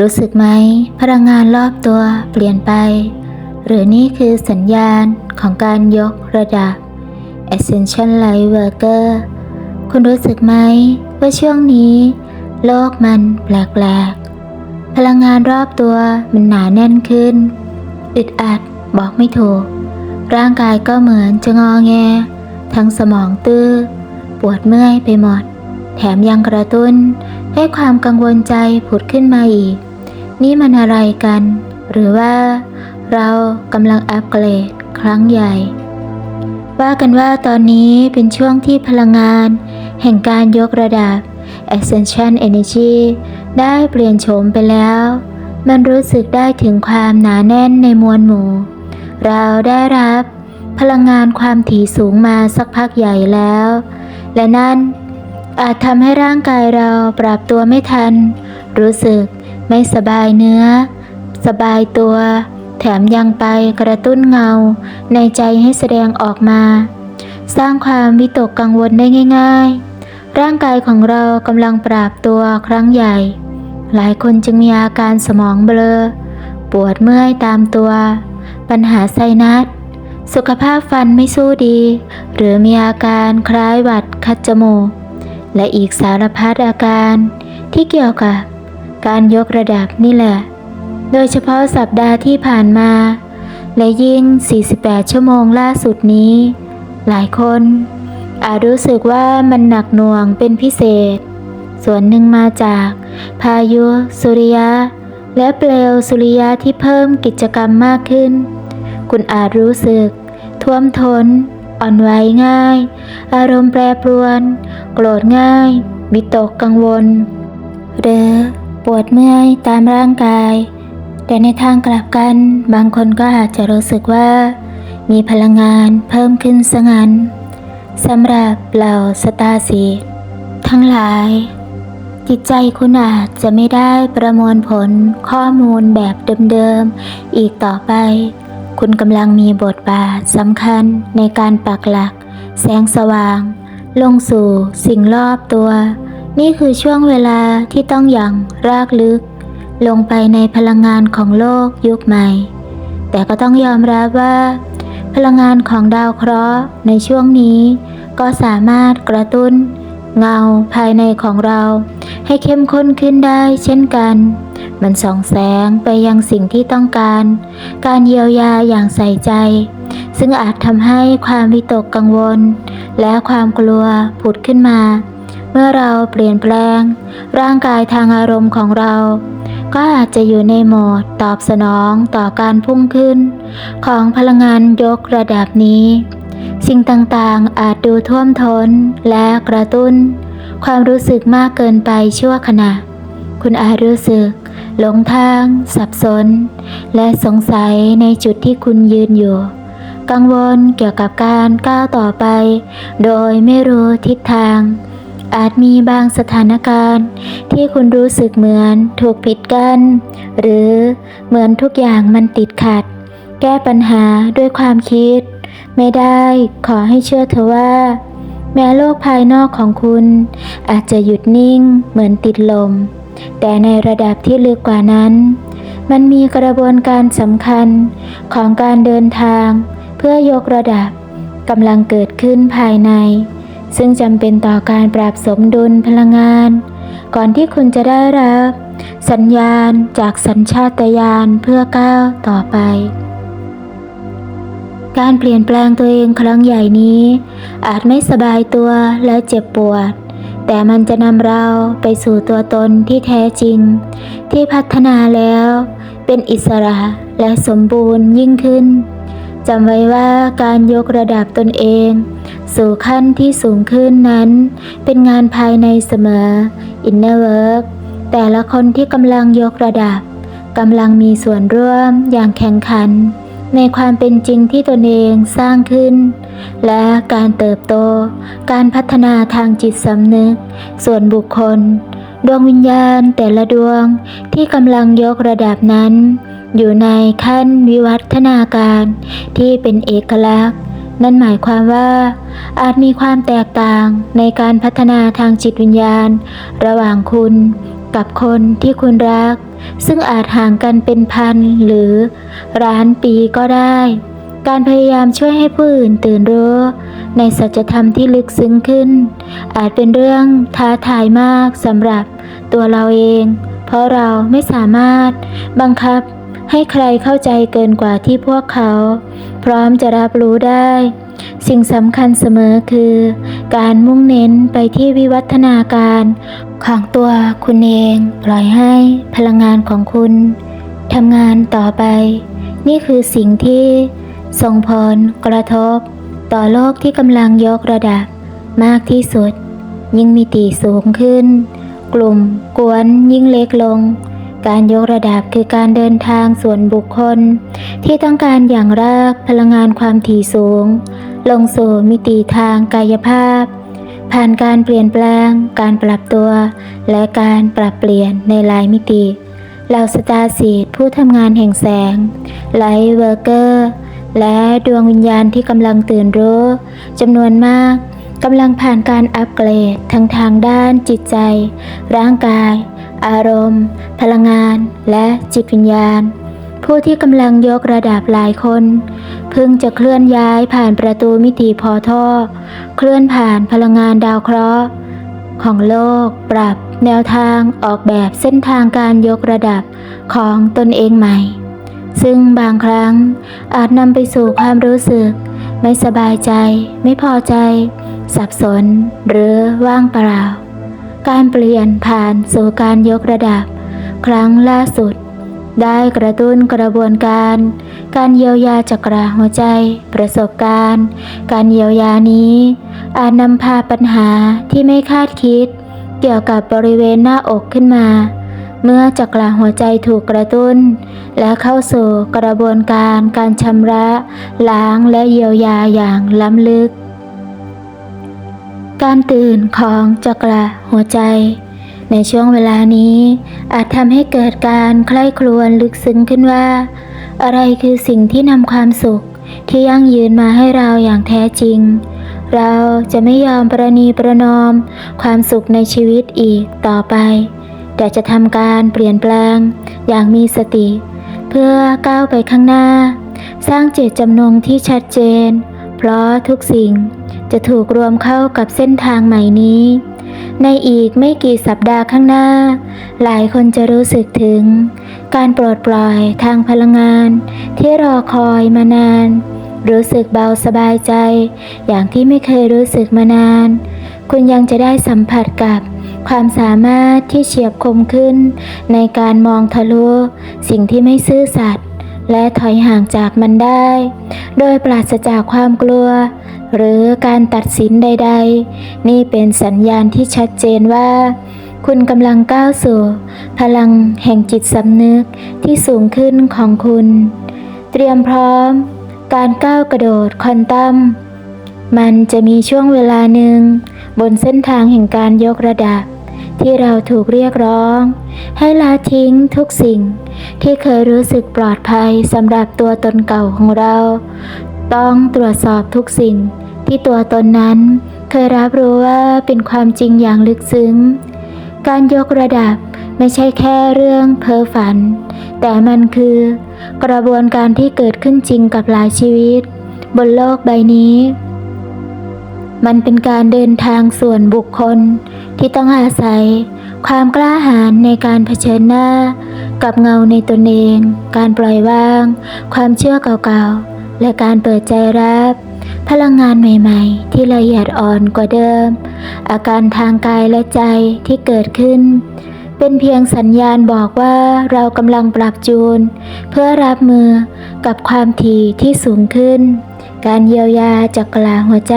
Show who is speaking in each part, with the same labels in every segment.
Speaker 1: รู้สึกไหมพลังงานรอบตัวเปลี่ยนไป หรือนี่คือสัญญาณของการยกระดับ Ascension Light Worker คุณรู้สึกไหมว่าช่วงนี้ โลกมันแปลกๆ พลังงานรอบตัวมันหนาแน่นขึ้น อึดอัดบอกไม่ถูก ร่างกายก็เหมือนจะงอแง ทั้งสมองตื้อ ปวดเมื่อยไปหมด แถมยังกระตุ้น ให้ความกังวลใจผุดขึ้นมาอีก นี่มันอะไรกัน หรือว่าเรากำลังอัปเกรดครั้งใหญ่ ว่ากันว่าตอนนี้เป็นช่วงที่พลังงาน แห่งการยกระดับ Ascension Energy ได้เปลี่ยนโฉมไปแล้ว มันรู้สึกได้ถึงความหนาแน่นในมวลหมู่ เราได้รับพลังงานความถี่สูงมาสักพักใหญ่แล้ว และนั่น อาจทำให้ร่างกายเราปรับตัวไม่ทัน รู้สึกไม่สบายเนื้อ สบายตัว แถมยังไปกระตุ้นเงา ในใจให้แสดงออกมา สร้างความวิตกกังวลได้ง่าย ๆ ร่างกายของเรากำลังปรับตัวครั้งใหญ่ หลายคนจึงมีอาการสมองเบลอ ปวดเมื่อยตามตัว ปัญหาไซนัสสุขภาพฟันไม่สู้ดี หรือมีอาการคล้ายหวัดคัดจมูก และอีกสารพัดอาการที่เกี่ยวกับการยกระดับนี่แหละ โดยเฉพาะสัปดาห์ที่ผ่านมา และยิ่ง 48 ชั่วโมงล่าสุดนี้ หลายคนอาจรู้สึกว่ามันหนักหน่วงเป็นพิเศษ ส่วนหนึ่งมาจาก พายุสุริยะ และเปลวสุริยะที่เพิ่มกิจกรรมมากขึ้น คุณอาจรู้สึก ท่วมทนอ่อนไหวง่าย อารมณ์แปรปรวน โกรธง่าย วิตกกังวล หรือปวดเมื่อยตามร่างกาย แต่ในทางกลับกัน บางคนก็อาจจะรู้สึกว่า มีพลังงานเพิ่มขึ้นซะงั้นสำหรับเหล่าสตาสีทั้งหลาย จิตใจคุณอาจจะไม่ได้ประมวลผลข้อมูลแบบเดิมๆ อีกต่อไป คุณกำลังมีบทบาทสำคัญในการปักหลัก แสงสว่าง ลงสู่สิ่งรอบตัว นี่คือช่วงเวลาที่ต้องอย่างรากลึก ลงไปในพลังงานของโลกยุคใหม่ แต่ก็ต้องยอมรับว่า พลังงานของดาวเคราะห์ในช่วงนี้ ก็สามารถกระตุ้น เงาภายในของเรา ให้เข้มข้นขึ้นได้เช่นกัน มันส่องแสงไปยังสิ่งที่ต้องการ การเยียวยาอย่างใส่ใจ ซึ่งอาจทำให้ความวิตกกังวล และความกลัวผุดขึ้นมา เมื่อเราเปลี่ยนแปลง ร่างกายทางอารมณ์ของเรา ก็อาจจะอยู่ในโหมดตอบสนองต่อการพุ่งขึ้น ของพลังงานยกระดับนี้ สิ่งต่างๆอาจดูท่วมท้นและกระตุ้น ความรู้สึกมากเกินไปชั่วขณะ คุณอาจรู้สึกหลงทาง สับสน และสงสัยในจุดที่คุณยืนอยู่ กังวลเกี่ยวกับการก้าวต่อไป โดยไม่รู้ทิศทาง อาจมีบางสถานการณ์ ที่คุณรู้สึกเหมือนถูกปิดกัน หรือเหมือนทุกอย่างมันติดขัด แก้ปัญหาด้วยความคิด ไม่ได้ขอให้เชื่อเธอว่า แม้โลกภายนอกของคุณ อาจจะหยุดนิ่งเหมือนติดลม แต่ในระดับที่ลึกกว่านั้นมันมีกระบวนการสำคัญของการเดินทาง พื่อยกระดับกำลังเกิดขึ้นภายใน ซึ่งจำเป็นต่อการปรับสมดุลพลังงาน ก่อนที่คุณจะได้รับ สัญญาณจากสัญชาตญาณเพื่อก้าวต่อไป การเปลี่ยนแปลงตัวเองครั้งใหญ่นี้ อาจไม่สบายตัวและเจ็บปวด แต่มันจะนำเราไปสู่ตัวตนที่แท้จริง ที่พัฒนาแล้ว เป็นอิสระและสมบูรณ์ยิ่งขึ้น จำไว้ว่าการยกระดับตนเอง สู่ขั้นที่สูงขึ้นนั้น เป็นงานภายในเสมอ Inner Work แต่ละคนที่กำลังยกระดับกำลังมีส่วนร่วมอย่างแข่งขัน ในความเป็นจริงที่ตนเองสร้างขึ้น และการเติบโต การพัฒนาทางจิตสำนึก ส่วนบุคคล ดวงวิญญาณแต่ละดวงที่กำลังยกระดับนั้น อยู่ในขั้นวิวัฒนาการที่เป็นเอกลักษณ์ นั่นหมายความว่า อาจมีความแตกต่างในการพัฒนาทางจิตวิญญาณ ระหว่างคุณกับคนที่คุณรัก ซึ่งอาจห่างกันเป็นพันหรือล้านปีก็ได้ การพยายามช่วยให้ผู้อื่นตื่นรู้ในสัจธรรมที่ลึกซึ้งขึ้น อาจเป็นเรื่องท้าทายมากสำหรับตัวเราเอง เพราะเราไม่สามารถบังคับ ให้ใครเข้าใจเกินกว่าที่พวกเขา พร้อมจะรับรู้ได้ สิ่งสำคัญเสมอคือ การมุ่งเน้นไปที่วิวัฒนาการ ของตัวคุณเองปล่อยให้พลังงานของคุณทำงานต่อไป นี่คือสิ่งที่ส่งผลกระทบ ต่อโลกที่กำลังยกระดับมากที่สุด ยิ่งมิติสูงขึ้น กลุ่มกวนยิ่งเล็กลง การยกระดับคือการเดินทางส่วนบุคคล ที่ต้องการอย่างรากพลังงานความถี่สูง ลงสู่มิติทางกายภาพ ผ่านการเปลี่ยนแปลง การปรับตัว และการปรับเปลี่ยนในหลายมิติเหล่าสตาร์สีดผู้ทำงานแห่งแสงไลท์เวอร์เกอร์และดวงวิญญาณที่กำลังตื่นรู้จำนวนมากกำลังผ่านการอัปเกรดทั้งทางด้านจิตใจ ร่างกาย อารมณ์ พลังงาน และจิตวิญญาณ ผู้ที่กำลังยกระดับหลายคน เพิ่งจะเคลื่อนย้ายผ่านประตูมิติพอท่อ เคลื่อนผ่านพลังงานดาวเคราะห์ ของโลกปรับแนวทางออกแบบเส้นทางการยกระดับของตนเองใหม่ ซึ่งบางครั้งอาจนำไปสู่ความรู้สึก ไม่สบายใจ ไม่พอใจ สับสน หรือว่างเปล่า การเปลี่ยนผ่านสู่การยกระดับ ครั้งล่าสุด ได้กระตุ้นกระบวนการ การเยียวยาจักระหัวใจ ประสบการณ์ การเยียวยานี้ อาจนำพาปัญหาที่ไม่คาดคิด เกี่ยวกับบริเวณหน้าอกขึ้นมา เมื่อจักระหัวใจถูกกระตุ้น และเข้าสู่กระบวนการการชำระ ล้างและเยียวยาอย่างล้ำลึก การตื่นของจักระหัวใจ ในช่วงเวลานี้ อาจทำให้เกิดการใคร่ครวญลึกซึ้งขึ้นว่า อะไรคือสิ่งที่นำความสุขที่ยั่งยืนมาให้เราอย่างแท้จริง เราจะไม่ยอมประนีประนอม ความสุขในชีวิตอีกต่อไป แต่จะทำการเปลี่ยนแปลงอย่างมีสติ เพื่อก้าวไปข้างหน้า สร้างเจตจำนงที่ชัดเจน เพราะทุกสิ่ง จะถูกรวมเข้ากับเส้นทางใหม่นี้ ในอีกไม่กี่สัปดาห์ข้างหน้า หลายคนจะรู้สึกถึง การปลดปล่อยทางพลังงาน ที่รอคอยมานาน รู้สึกเบาสบายใจ อย่างที่ไม่เคยรู้สึกมานาน คุณยังจะได้สัมผัสกับความสามารถที่เฉียบคมขึ้น ในการมองทะลุสิ่งที่ไม่ซื่อสัตย์ และถอยห่างจากมันได้ โดยปราศจากความกลัว หรือการตัดสินใด ๆ นี่เป็นสัญญาณที่ชัดเจนว่า คุณกำลังก้าวสู่ พลังแห่งจิตสำนึกที่สูงขึ้นของคุณ เตรียมพร้อม การก้าวกระโดดควอนตัมมันจะมีช่วงเวลาหนึ่ง บนเส้นทางแห่งการยกระดับ ที่เราถูกเรียกร้อง ให้ละทิ้งทุกสิ่ง ที่เคยรู้สึกปลอดภัยสำหรับตัวตนเก่าของเรา ต้องตรวจสอบทุกสิ่งที่ตัวตนนั้น เคยรับรู้ว่าเป็นความจริงอย่างลึกซึ้ง การยกระดับไม่ใช่แค่เรื่องเพ้อฝัน แต่มันคือกระบวนการที่เกิดขึ้นจริงกับหลายชีวิต บนโลกใบนี้ มันเป็นการเดินทางส่วนบุคคลที่ต้องอาศัย ความกล้าหาญในการเผชิญหน้า กับเงาในตนเอง การปล่อยวาง ความเชื่อเก่าๆ และการเปิดใจรับ พลังงานใหม่ๆ ที่ละเอียดอ่อนกว่าเดิม อาการทางกายและใจที่เกิดขึ้น เป็นเพียงสัญญาณบอกว่าเรากำลังปรับจูน เพื่อรับมือกับความถี่ที่สูงขึ้น การเยียวยาจากกลาหัวใจ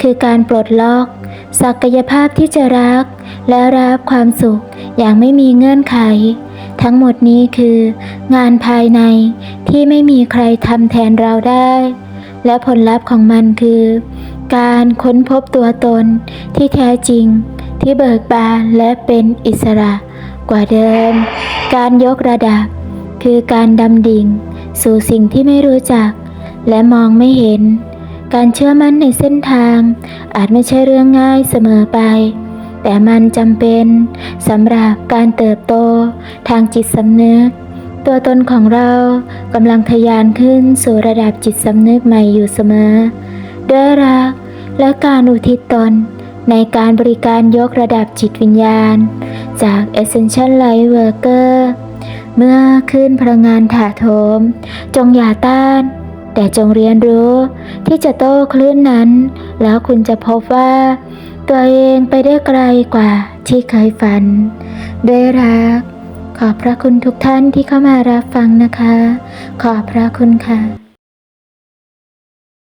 Speaker 1: คือการปลดล็อก ศักยภาพที่จะรัก และรับความสุขอย่างไม่มีเงื่อนไข ทั้งหมดนี้คือ งานภายในที่ไม่มีใครทำแทนเราได้ และผลลัพธ์ของมันคือ การค้นพบตัวตนที่แท้จริง ที่เบิกบานและเป็นอิสระ กว่าเดิม การยกระดับ คือการดำดิ่ง สู่สิ่งที่ไม่รู้จัก และมองไม่เห็น การเชื่อมั่นในเส้นทาง อาจไม่ใช่เรื่องง่ายเสมอไป แต่มันจำเป็นสำหรับการเติบโตทางจิตสำนึก ตัวตนของเรากำลังทะยานขึ้นสู่ระดับจิตสำนึกใหม่อยู่เสมอ ด้วยรักและการอุทิศตนในการบริการยกระดับจิตวิญญาณ จาก Essential Light Worker เมื่อขึ้นพลังงานถาโถม จงอย่าต้าน แต่จงเรียนรู้ที่จะโต้คลื่นนั้น แล้วคุณจะพบว่า ตัวเองไปได้ไกลกว่าที่เคยฝัน ด้วยรัก ขอบพระคุณทุกท่านที่เข้ามารับฟังนะคะ ขอบพระคุณค่ะ